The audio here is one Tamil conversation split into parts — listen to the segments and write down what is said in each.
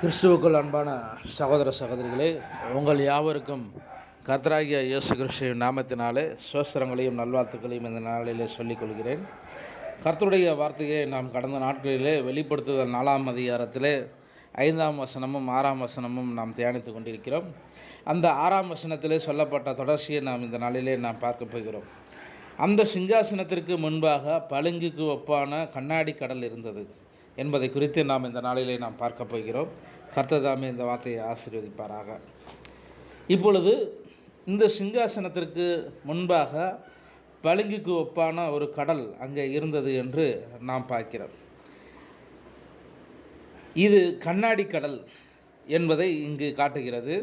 கிறிஸ்துவுக்குள் அன்பான சகோதர சகோதரிகளே உங்கள் யாவருக்கும் கர்த்தராகிய இயேசு கிறிஸ்துவின் நாமத்தினாலே சோஸ்திரங்களையும் நல்வாழ்த்துக்களையும் இந்த நாளிலே சொல்லிக்கொள்கிறேன் கர்த்தருடைய வார்த்தையை நாம் கடந்த நாட்களிலே வெளிப்படுத்துதல் நாலாம் அதிகாரத்திலே ஐந்தாம் வசனமும் ஆறாம் வசனமும் நாம் தியானித்து கொண்டிருக்கிறோம். அந்த ஆறாம் வசனத்திலே சொல்லப்பட்ட தொடர்ச்சியை நாம் இந்த நாளிலே நாம் பார்க்க போகிறோம். அந்த சிங்காசனத்திற்கு முன்பாக பளிங்குக்கு ஒப்பான கண்ணாடி கடல் இருந்தது. என்பதை குறித்து நாம் இந்த நாளிலே நாம் பார்க்க போகிறோம். கர்த்ததாமே இந்த வார்த்தையை ஆசீர்வதிப்பாராக. இப்பொழுது இந்த சிங்காசனத்திற்கு முன்பாக பளிங்குக்கு ஒப்பான ஒரு கடல் அங்கே இருந்தது என்று நாம் பார்க்கிறோம். இது கண்ணாடி கடல் என்பதை இங்கு காட்டுகிறது.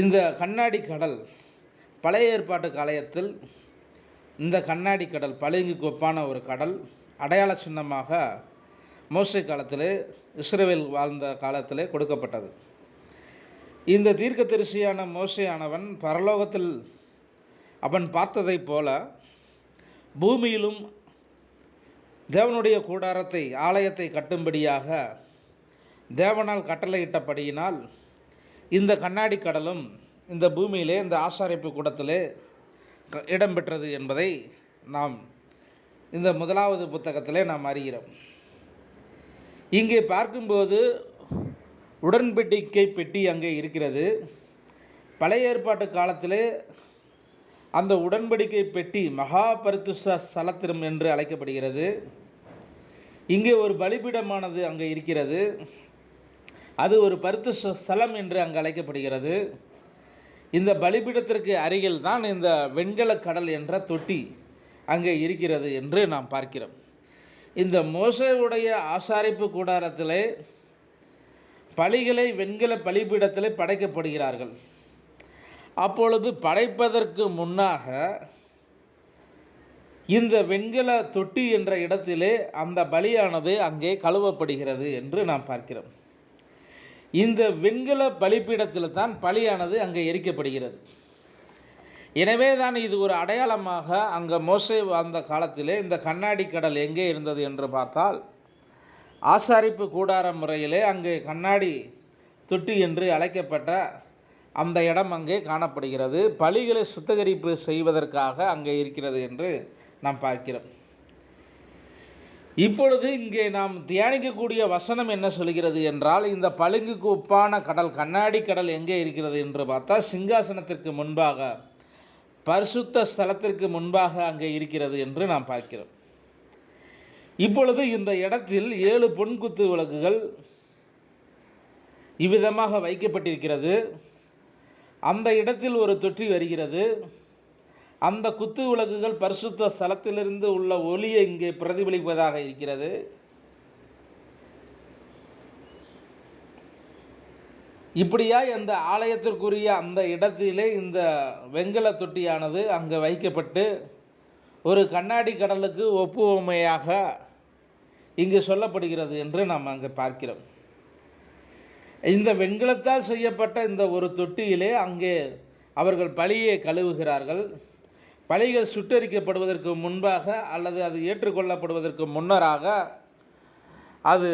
இந்த கண்ணாடி கடல் பழைய ஏற்பாட்டு காலயத்தில் இந்த கண்ணாடி கடல் பளிங்குக்கு ஒப்பான ஒரு கடல் அடையாள சின்னமாக மோசை காலத்தில் இஸ்ரேல் வாழ்ந்த காலத்திலே கொடுக்கப்பட்டது. இந்த தீர்க்க தரிசியான மோசையானவன் பரலோகத்தில் அவன் பார்த்ததைப் போல பூமியிலும் தேவனுடைய கூடாரத்தை ஆலயத்தை கட்டும்படியாக தேவனால் கட்டளையிட்டபடியினால் இந்த கண்ணாடி கடலும் இந்த பூமியிலே இந்த ஆசாரிப்பு கூடத்திலே க- இடம்பெற்றது என்பதை நாம் இந்த முதலாவது புத்தகத்திலே நாம் அறிகிறோம். இங்கே பார்க்கும்போது உடன்படிக்கை பெட்டி அங்கே இருக்கிறது. பழைய ஏற்பாட்டு காலத்திலே அந்த உடன்படிக்கை பெட்டி மகா பரிசுத்த ஸ்தலத்திரம் என்று அழைக்கப்படுகிறது. இங்கே ஒரு பலிபீடமானது அங்கே இருக்கிறது. அது ஒரு பருத்து ஸ்தலம் என்று அங்கு அழைக்கப்படுகிறது. இந்த பலிபீடத்திற்கு அருகில் தான் இந்த வெண்கல கடல் என்ற தொட்டி. அங்கே இருக்கிறது என்று நாம் பார்க்கிறோம். இந்த மோசையுடைய ஆசாரிப்பு கூடாரத்திலே பலிகளை வெண்கல பலிபீடத்தில் படைக்கப்படுகிறார்கள். அப்பொழுது படைப்பதற்கு முன்னாக இந்த வெண்கல தொட்டி என்ற இடத்திலே அந்த பலியானது அங்கே கழுவப்படுகிறது என்று நாம் பார்க்கிறோம். இந்த வெண்கல பலிப்பீடத்தில் தான் பலியானது அங்கே எரிக்கப்படுகிறது. எனவே தான் இது ஒரு அடையாளமாக அங்கே மோசை வாழ்ந்த காலத்திலே இந்த கண்ணாடி கடல் எங்கே இருந்தது என்று பார்த்தால் ஆசாரிப்பு கூடார முறையிலே அங்கே கண்ணாடி தொட்டி என்று அழைக்கப்பட்ட அந்த இடம் அங்கே காணப்படுகிறது. பலிகளை சுத்திகரிப்பு செய்வதற்காக அங்கே இருக்கிறது என்று நாம் பார்க்கிறோம். இப்பொழுது இங்கே நாம் தியானிக்கக்கூடிய வசனம் என்ன சொல்கிறது என்றால் இந்த பளிங்குக்கு ஒப்பான கடல் கண்ணாடி கடல் எங்கே இருக்கிறது என்று பார்த்தா சிங்காசனத்திற்கு முன்பாக பரிசுத்த ஸ்தலத்திற்கு முன்பாக அங்கே இருக்கிறது என்று நாம் பார்க்கிறோம். இப்பொழுது இந்த இடத்தில் ஏழு பொன்குத்து விளக்குகள் இவ்விதமாக வைக்கப்பட்டிருக்கிறது. அந்த இடத்தில் ஒரு தொட்டி வருகிறது. அந்த குத்து விளக்குகள் பரிசுத்த ஸ்தலத்திலிருந்து உள்ள ஒளியை இங்கே பிரதிபலிப்பதாக இருக்கிறது. இப்படியா இந்த ஆலயத்திற்குரிய அந்த இடத்திலே இந்த வெண்கல தொட்டியானது அங்கே வைக்கப்பட்டு ஒரு கண்ணாடி கடலுக்கு ஒப்புவமையாக இங்கு சொல்லப்படுகிறது என்று நாம் அங்கே பார்க்கிறோம். இந்த வெண்கலத்தால் செய்யப்பட்ட இந்த ஒரு தொட்டியிலே அங்கே அவர்கள் பலியை கழுவுகிறார்கள். பலிகள் சுட்டரிக்கப்படுவதற்கு முன்பாக அல்லது அது ஏற்றுக்கொள்ளப்படுவதற்கு முன்னராக அது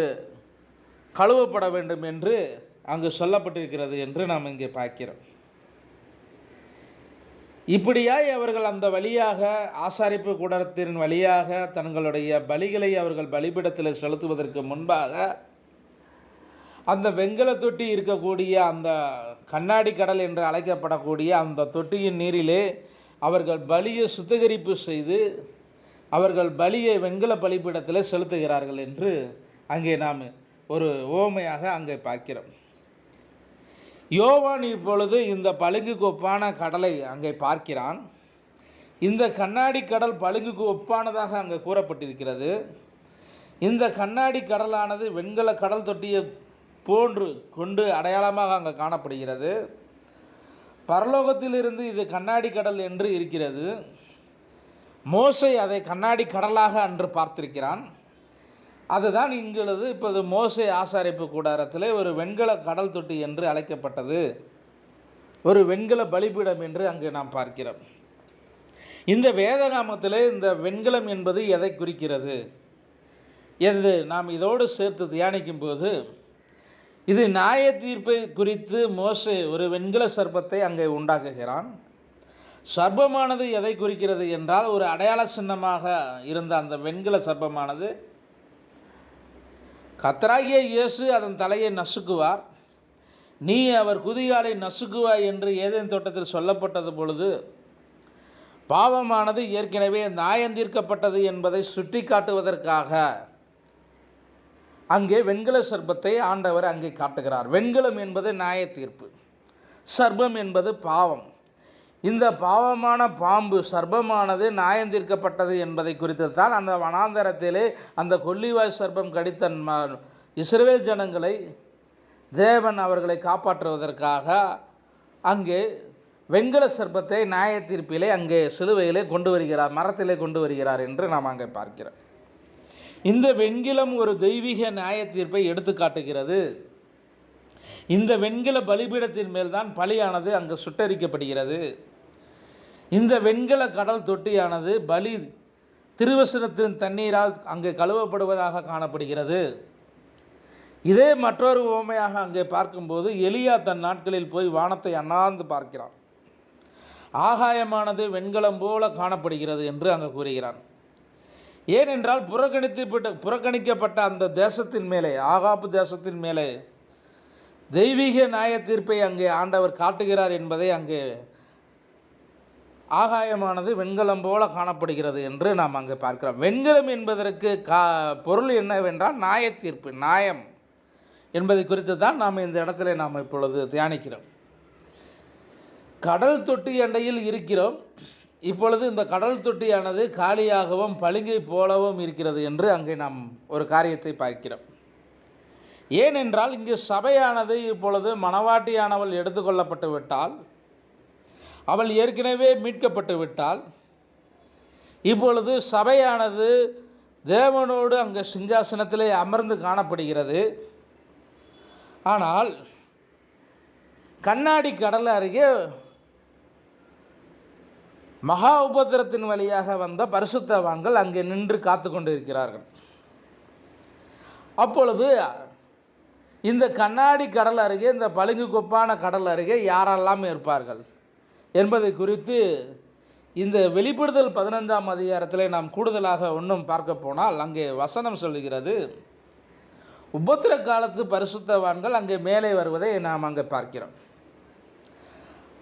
கழுவப்பட வேண்டும் என்று அங்கு சொல்லப்பட்டிருக்கிறது என்று நாம் இங்கே பார்க்கிறோம். இப்படியாய் அவர்கள் அந்த வழியாக ஆசாரிப்பு கூடத்தின் வழியாக தங்களுடைய பலிகளை அவர்கள் பலிபிடத்தில் செலுத்துவதற்கு முன்பாக அந்த வெங்கல தொட்டி இருக்கக்கூடிய அந்த கண்ணாடி கடல் என்று அழைக்கப்படக்கூடிய அந்த தொட்டியின் நீரிலே அவர்கள் பலியை சுத்திகரிப்பு செய்து அவர்கள் பலியை வெண்கல பலிபீடத்தில் செலுத்துகிறார்கள் என்று அங்கே நாம் ஒரு ஓமையாக அங்கே பார்க்கிறோம். யோவான் இப்பொழுது இந்த பளிங்குக்கு ஒப்பான கடலை அங்கே பார்க்கிறான். இந்த கண்ணாடி கடல் பளிங்குக்கு ஒப்பானதாக அங்கே கூறப்பட்டிருக்கிறது. இந்த கண்ணாடி கடலானது வெண்கல கடல் தொட்டியை போன்று கொண்டு அடையாளமாக அங்கே காணப்படுகிறது. பரலோகத்திலிருந்து இது கண்ணாடி கடல் என்று இருக்கிறது. மோசை அதை கண்ணாடி கடலாக அன்று பார்த்திருக்கிறான். அதுதான் இங்குள்ளது இப்போது மோசை ஆசாரிப்பு கூடாரத்தில் ஒரு வெண்கல கடல் தொட்டி என்று அழைக்கப்பட்டது. ஒரு வெண்கல பலிபீடம் என்று அங்கு நாம் பார்க்கிறோம். இந்த வேதகாமத்தில் இந்த வெண்கலம் என்பது எதை குறிக்கிறது? என்று நாம் இதோடு சேர்த்து தியானிக்கும் போது இது நியாய தீர்ப்பை குறித்து மோசே ஒரு வெண்கல சர்ப்பத்தை அங்கே உண்டாக்குகிறான். சர்ப்பமானது எதை குறிக்கிறது என்றால் ஒரு அடையாள சின்னமாக இருந்த அந்த வெண்கல சர்ப்பமானது கத்தராகிய இயேசு அதன் தலையை நசுக்குவார். நீ அவர் குதிகாலை நசுக்குவாய் என்று ஏதேன் தோட்டத்தில் சொல்லப்பட்டது பொழுது பாவமானது ஏற்கனவே நியாயந்தீர்க்கப்பட்டது என்பதை சுட்டி காட்டுவதற்காக அங்கே வெண்கல சர்பத்தை ஆண்டவர் அங்கே காட்டுகிறார். வெண்கலம் என்பது நியாய தீர்ப்பு. சர்பம் என்பது பாவம். இந்த பாவமான பாம்பு சர்ப்பமானது நியாயந்தீர்க்கப்பட்டது என்பதை குறித்து தான் அந்த வனாந்தரத்திலே அந்த கொல்லிவாய் சர்ப்பம் கடித்த ம- ஜனங்களை தேவன் அவர்களை காப்பாற்றுவதற்காக அங்கே வெண்கல சர்ப்பத்தை நியாய தீர்ப்பிலே அங்கே சிலுவையிலே கொண்டு வருகிறார் மரத்திலே கொண்டு வருகிறார் என்று நாம் அங்கே பார்க்கிறோம். இந்த வெண்கிலம் ஒரு தெய்வீக நியாய தீர்ப்பை எடுத்து காட்டுகிறது. இந்த வெண்கல பலிபீடத்தின் மேல்தான் பலியானது அங்கு சுட்டரிக்கப்படுகிறது. இந்த வெண்கல கடல் தொட்டியானது பலி திருவசனத்தின் தண்ணீரால் அங்கே கழுவப்படுவதாக காணப்படுகிறது. இதே மற்றொரு உவமையாக அங்கே பார்க்கும்போது எலியா தன் நாட்களில் போய் வானத்தை அண்ணாந்து பார்க்கிறான். ஆகாயமானது வெண்கலம் போல காணப்படுகிறது என்று அங்கே கூறுகிறான். ஏனென்றால் புறக்கணித்துப்பட்ட புறக்கணிக்கப்பட்ட அந்த தேசத்தின் மேலே ஆகாப்பு தேசத்தின் மேலே தெய்வீக நியாய தீர்ப்பை அங்கே ஆண்டவர் காட்டுகிறார் என்பதை அங்கே ஆகாயமானது வெண்கலம் போல காணப்படுகிறது என்று நாம் அங்கே பார்க்கிறோம். வெண்கலம் என்பதற்கு கா பொருள் என்னவென்றால் நியாய தீர்ப்பு நியாயம் என்பதை குறித்து தான் நாம் இந்த இடத்துல நாம் இப்பொழுது தியானிக்கிறோம். கடல் தொட்டி அண்டையில் இருக்கிறோம். இப்பொழுது இந்த கடல் தொட்டியானது காலியாகவும் பளிங்கை போலவும் இருக்கிறது என்று அங்கே நாம் ஒரு காரியத்தை பார்க்கிறோம். ஏனென்றால் இங்கு சபையானது இப்பொழுது மணவாட்டியானவள் எடுத்துக்கொள்ளப்பட்டு விட்டால் அவள் ஏற்கனவே மீட்கப்பட்டு விட்டால் இப்பொழுது சபையானது தேவனோடு அங்கே சிங்காசனத்திலே அமர்ந்து காணப்படுகிறது. ஆனால் கண்ணாடி கடல் அருகே மகா உபத்திரத்தின் வழியாக வந்த பரிசுத்தவான்கள் அங்கே நின்று காத்து கொண்டு இருக்கிறார்கள் அப்பொழுது இந்த கண்ணாடி கடல் அருகே இந்த பளிங்கு கொப்பான கடல் அருகே யாரெல்லாம் இருப்பார்கள்? என்பதை குறித்து இந்த வெளிப்படுதல் பதினைந்தாம் அதிகாரத்தில் நாம் கூடுதலாக ஒன்றும் பார்க்க போனால் அங்கே வசனம் சொல்லுகிறது உபத்திர காலத்து பரிசுத்தவான்கள் அங்கே மேலே வருவதை நாம் அங்கே பார்க்கிறோம்.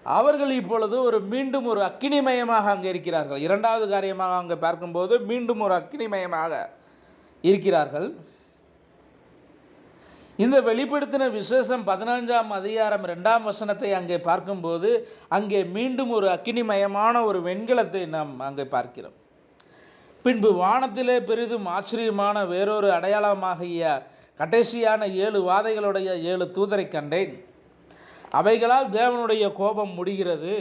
அவர்கள் இப்பொழுது ஒரு மீண்டும் ஒரு அக்கினிமயமாக அங்கே இருக்கிறார்கள். இரண்டாவது காரியமாக அங்கே பார்க்கும்போது மீண்டும் ஒரு அக்கினிமயமாக இருக்கிறார்கள். இந்த வெளிப்படுத்தின விசேஷம் பதினஞ்சாம் அதிகாரம் ரெண்டாம் வசனத்தை அங்கே பார்க்கும்போது அங்கே மீண்டும் ஒரு அக்கினிமயமான ஒரு வெண்கலத்தை நாம் அங்கே பார்க்கிறோம். பின்பு வானத்திலே பெரிதும் ஆச்சரியமான வேறொரு அடையாளமாகிய கடைசியான ஏழு வாதைகளுடைய ஏழு தூதரை கண்டேன். அவைகளால் தேவனுடைய கோபம் முடிகிறது.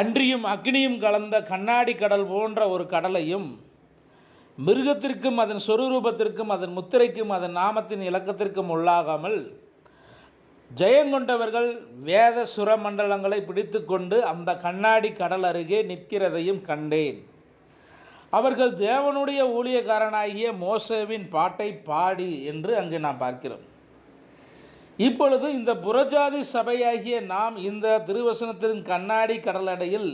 அன்றியும் அக்னியும் கலந்த கண்ணாடி கடல் போன்ற ஒரு கடலையும் மிருகத்திற்கும் அதன் சொரூபத்திற்கும் அதன் முத்திரைக்கும் அதன் நாமத்தின் இலக்கத்திற்கும் உள்ளாகாமல் ஜெயங்கொண்டவர்கள் வேத சுரமண்டலங்களை பிடித்துக்கொண்டு அந்த கண்ணாடி கடல் அருகே நிற்கிறதையும் கண்டேன். அவர்கள் தேவனுடைய ஊழியக்காரனாகிய மோசேவின் பாட்டை பாடி என்று அங்கு நாம் பார்க்கிறோம். இப்பொழுது இந்த புறஜாதி சபையாகிய நாம் இந்த திருவசனத்தின் கண்ணாடி கடலடையில்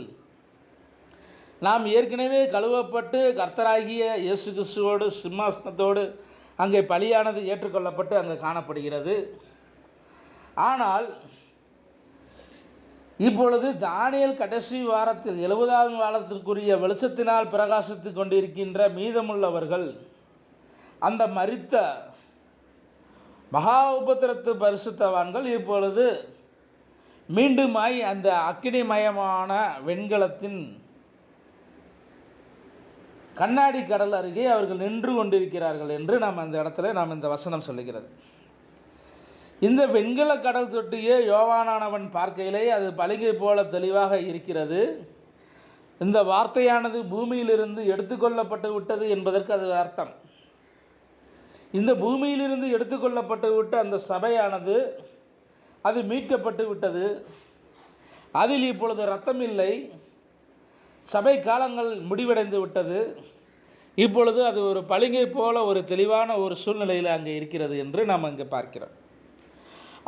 நாம் ஏற்கனவே கழுவப்பட்டு கர்த்தராகிய இயேசு கிறிஸ்துவோடு சிம்மாசனத்தோடு அங்கே பலியானது ஏற்றுக்கொள்ளப்பட்டு அங்கே காணப்படுகிறது. ஆனால் இப்பொழுது தானியல் கடைசி வாரத்தில் எழுபதாவது வாரத்திற்குரிய வெளிச்சத்தினால் பிரகாசித்து கொண்டிருக்கின்ற மீதமுள்ளவர்கள் அந்த மரித்த மகா உபத்திரத்து பரிசுத்தவான்கள் இப்பொழுது மீண்டுமாய் அந்த அக்கினிமயமான வெண்கலத்தின் கண்ணாடி கடல் அருகே அவர்கள் நின்று கொண்டிருக்கிறார்கள் என்று நாம் அந்த இடத்துல நாம் இந்த வசனம் சொல்லுகிறது. இந்த வெண்கல கடல் தொட்டியே யோவானானவன் பார்க்கையிலே அது பளிங்கை போல தெளிவாக இருக்கிறது. இந்த வார்த்தையானது பூமியிலிருந்து எடுத்துக்கொள்ளப்பட்டு விட்டது என்பதற்கு அது அர்த்தம். இந்த பூமியிலிருந்து எடுத்துக்கொள்ளப்பட்டு விட்ட அந்த சபையானது அது மீட்கப்பட்டு விட்டது. அதில் இப்பொழுது ரத்தம் இல்லை. சபை காலங்கள் முடிவடைந்து விட்டது. இப்பொழுது அது ஒரு பளிங்கை போல ஒரு தெளிவான ஒரு சூழ்நிலையில் அங்கே இருக்கிறது என்று நாம் அங்கே பார்க்கிறோம்.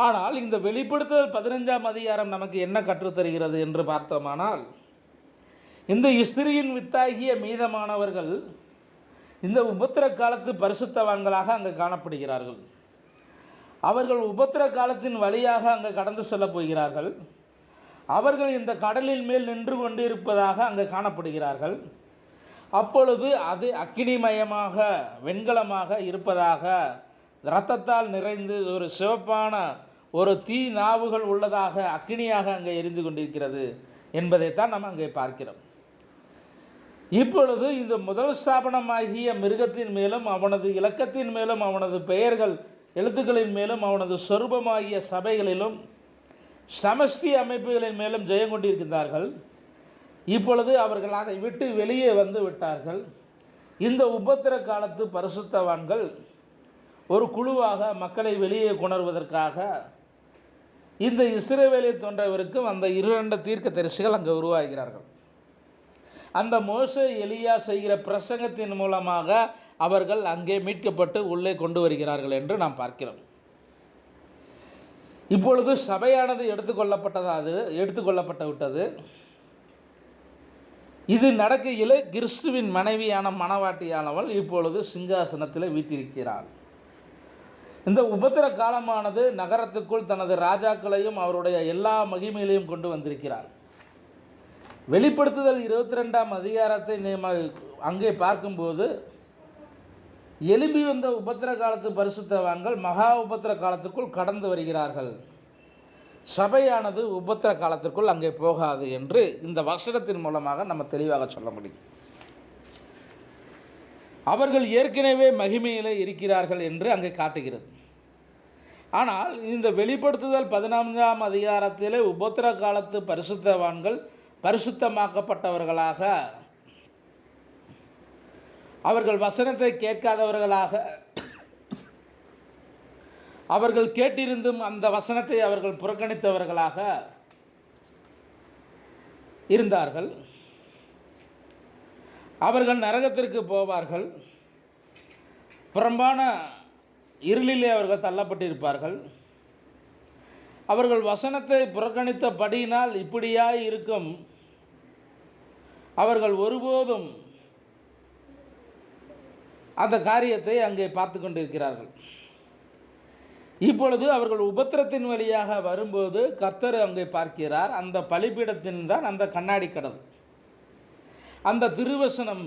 ஆனால் இந்த வெளிப்படுத்துதல் பதினஞ்சாம் அதிகாரம் நமக்கு என்ன கற்றுத்தருகிறது என்று பார்த்தோமானால் இந்த இஸ்திரியின் வித்தாகிய மீதமானவர்கள் இந்த உபத்திர காலத்து பரிசுத்தவான்களாக அங்கே காணப்படுகிறார்கள். அவர்கள் உபத்திர காலத்தின் வழியாக அங்கே கடந்து செல்லப் போகிறார்கள். அவர்கள் இந்த கடலின் மேல் நின்று கொண்டு இருப்பதாக காணப்படுகிறார்கள். அப்பொழுது அது அக்கினிமயமாக வெண்கலமாக இருப்பதாக இரத்தத்தால் நிறைந்து ஒரு சிவப்பான ஒரு தீ நாவுகள் உள்ளதாக அக்கினியாக அங்கே எரிந்து கொண்டிருக்கிறது என்பதைத்தான் நம்ம அங்கே பார்க்கிறோம். இப்பொழுது இந்த முதல் ஸ்தாபனமாகிய மிருகத்தின் மேலும் அவனது இலக்கத்தின் மேலும் அவனது பெயர்கள் எழுத்துக்களின் மேலும் அவனது சொரூபமாகிய சபைகளிலும் சமஷ்டி அமைப்புகளின் மேலும் ஜெயம் கொண்டிருக்கின்றார்கள். இப்பொழுது அவர்கள் அதை விட்டு வெளியே வந்து விட்டார்கள். இந்த உபத்திர காலத்து பரிசுத்தவான்கள் ஒரு குழுவாக மக்களை வெளியே கொணர்வதற்காக இந்த இஸ்ரேவேலை தோன்றவருக்கும் அந்த இரண்டு தீர்க்க தரிசிகள் அங்கே உருவாகிறார்கள். அந்த மோச எலியா செய்கிற பிரசங்கத்தின் மூலமாக அவர்கள் அங்கே மீட்கப்பட்டு உள்ளே கொண்டு வருகிறார்கள் என்று நாம் பார்க்கிறோம். இப்பொழுது சபையானது எடுத்துக்கொள்ளப்பட்டதாது எடுத்துக்கொள்ளப்பட்டு விட்டது. இது நடக்கையில் கிறிஸ்துவின் மனைவியான மணவாட்டியானவள் இப்பொழுது சிங்காசனத்தில் வீட்டிருக்கிறாள். இந்த உபத்திர காலமானது நகரத்துக்குள் தனது ராஜாக்களையும் அவருடைய எல்லா மகிமைகளையும் கொண்டு வந்திருக்கிறார் வெளிப்படுத்துதல் இருபத்தி ரெண்டாம் அதிகாரத்தை நம்ம அங்கே பார்க்கும்போது எழும்பி வந்த உபத்திர காலத்து பரிசுத்தவான்கள் மகா உபத்திர காலத்துக்குள் கடந்து வருகிறார்கள். சபையானது உபத்திர காலத்திற்குள் அங்கே போகாது என்று இந்த வசனத்தின் மூலமாக நம்ம தெளிவாக சொல்ல முடியும். அவர்கள் ஏற்கனவே மகிமையில் இருக்கிறார்கள் என்று அங்கே காட்டுகிறது. ஆனால் இந்த வெளிப்படுத்துதல் பதினான்காம் அதிகாரத்திலே உபத்திர காலத்து பரிசுத்தவான்கள் பரிசுத்தமாக்கப்பட்டவர்களாக அவர்கள் வசனத்தை கேட்காதவர்களாக அவர்கள் கேட்டிருந்தும் அந்த வசனத்தை அவர்கள் புறக்கணித்தவர்களாக இருந்தார்கள். அவர்கள் நரகத்திற்கு போவார்கள். புறம்பான இருளிலே அவர்கள் தள்ளப்பட்டிருப்பார்கள். அவர்கள் வசனத்தை புறக்கணித்தபடியினால் இப்படியாய் இருக்கும். அவர்கள் ஒருபோதும் அந்த காரியத்தை அங்கே பார்த்து கொண்டிருக்கிறார்கள். இப்பொழுது அவர்கள் உபத்திரத்தின் வழியாக வரும்போது கர்த்தர் அங்கே பார்க்கிறார். அந்த பலிபீடத்தின் தான் அந்த கண்ணாடி கடல் அந்த திருவசனம்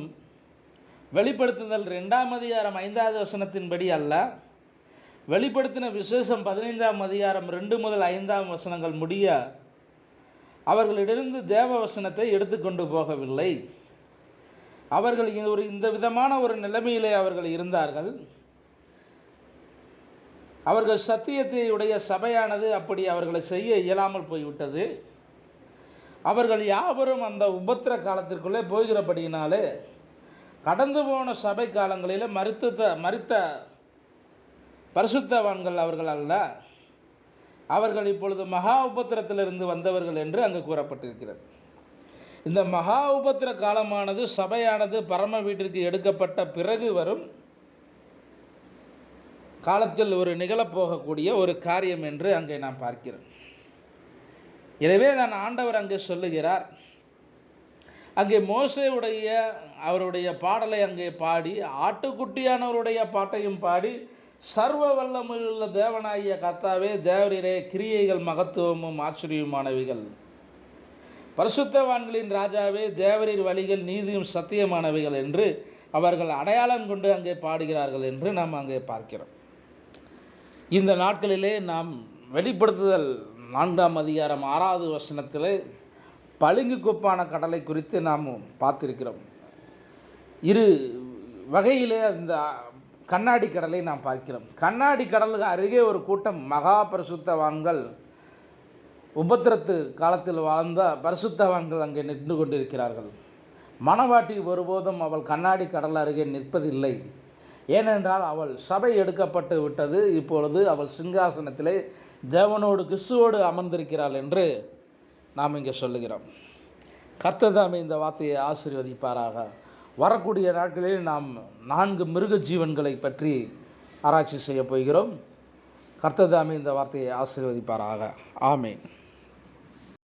வெளிப்படுத்துதல் ரெண்டாம் அதிகாரம் ஐந்தாவது வசனத்தின்படி அல்ல. வெளிப்படுத்தின விசேஷம் பதினைந்தாம் அதிகாரம் ரெண்டு முதல் ஐந்தாம் வசனங்கள் முடிய அவர்களிடமிருந்து தேவ வசனத்தை எடுத்துக்கொண்டு போகவில்லை. அவர்கள் ஒரு இந்த விதமான ஒரு நிலைமையிலே அவர்கள் இருந்தார்கள். அவர்கள் சத்தியத்தையுடைய சபையானது அப்படி அவர்களை செய்ய இயலாமல் போய்விட்டது. அவர்கள் யாவரும் அந்த உபத்திர காலத்திற்குள்ளே போகிறபடியினாலே கடந்து போன சபை காலங்களில் மறுத்த மறித்த பரிசுத்தவான்கள் அவர்கள் அல்ல. அவர்கள் இப்பொழுது மகா உபத்திரத்திலிருந்து வந்தவர்கள் என்று அங்கு கூறப்பட்டிருக்கிறது. இந்த மகா உபத்திர காலமானது சபையானது பரம வீட்டிற்கு எடுக்கப்பட்ட பிறகு வரும் காலத்தில் ஒரு நிகழப்போகக்கூடிய ஒரு காரியம் என்று அங்கே நாம் பார்க்கிறோம். எனவே நான் ஆண்டவர் அங்கே சொல்லுகிறார். அங்கே மோசையுடைய அவருடைய பாடலை அங்கே பாடி ஆட்டுக்குட்டியானவருடைய பாட்டையும் பாடி சர்வ வல்லமுள்ள தேவனாகிய கத்தாவே தேவரீரே கிரியைகள் மகத்துவமும் ஆச்சரியமானவைகள் பரிசுத்தவான்களின் ராஜாவே தேவரீர் வழிகள் நீதியும் சத்தியமானவைகள் என்று அவர்கள் அடையாளம் கொண்டு அங்கே பாடுகிறார்கள் என்று நாம் அங்கே பார்க்கிறோம். இந்த நாட்களிலே நாம் வெளிப்படுத்துதல் நான்காம் அதிகாரம் ஆறாவது வசனத்தில் பளிங்கு கொப்பான கடலை குறித்து நாம் பார்த்திருக்கிறோம். இரு வகையிலே அந்த கண்ணாடி கடலை நாம் பார்க்கிறோம். கண்ணாடி கடலுக்கு அருகே ஒரு கூட்டம் மகா பரிசுத்தவான்கள் உபத்திரத்து காலத்தில் வாழ்ந்த பரிசுத்தவான்கள் அங்கே நின்று கொண்டிருக்கிறார்கள். மணவாட்டி ஒருபோதும் அவள் கண்ணாடி கடல் அருகே நிற்பதில்லை. ஏனென்றால் அவள் சபை எடுக்கப்பட்டு விட்டது. இப்பொழுது அவள் சிங்காசனத்திலே தேவனோடு கிறிஸ்துவோடு அமர்ந்திருக்கிறாள் என்று நாம் இங்கே சொல்லுகிறோம். கர்த்ததாமே இந்த வார்த்தையை ஆசீர்வதிப்பாராக. வரக்கூடிய நாட்களில் நாம் நான்கு மிருக ஜீவன்களை பற்றி ஆராய்ச்சி செய்ய போகிறோம். கர்த்ததாமே இந்த வார்த்தையை ஆசீர்வதிப்பாராக. ஆமேன்.